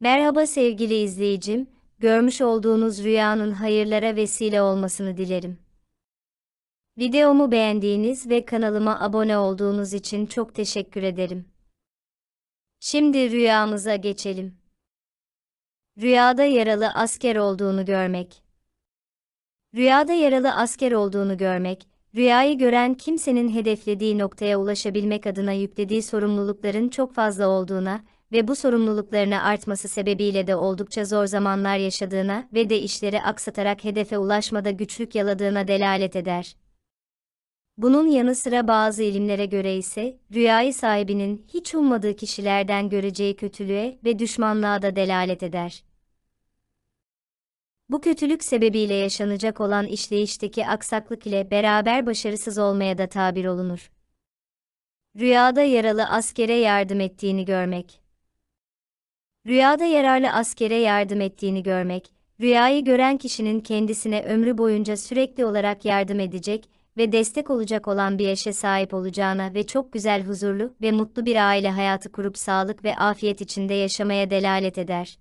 Merhaba sevgili izleyicim, görmüş olduğunuz rüyanın hayırlara vesile olmasını dilerim. Videomu beğendiğiniz ve kanalıma abone olduğunuz için çok teşekkür ederim. Şimdi rüyamıza geçelim. Rüyada yaralı asker olduğunu görmek. Rüyada yaralı asker olduğunu görmek, rüyayı gören kimsenin hedeflediği noktaya ulaşabilmek adına yüklediği sorumlulukların çok fazla olduğuna ve bu sorumluluklarına artması sebebiyle de oldukça zor zamanlar yaşadığına ve de işleri aksatarak hedefe ulaşmada güçlük yaladığına delalet eder. Bunun yanı sıra bazı ilimlere göre ise, rüyayı sahibinin hiç ummadığı kişilerden göreceği kötülüğe ve düşmanlığa da delalet eder. Bu kötülük sebebiyle yaşanacak olan işleyişteki aksaklık ile beraber başarısız olmaya da tabir olunur. Rüyada yaralı askere yardım ettiğini görmek. Rüyada yararlı askere yardım ettiğini görmek, rüyayı gören kişinin kendisine ömrü boyunca sürekli olarak yardım edecek ve destek olacak olan bir eşe sahip olacağına ve çok güzel huzurlu ve mutlu bir aile hayatı kurup sağlık ve afiyet içinde yaşamaya delalet eder.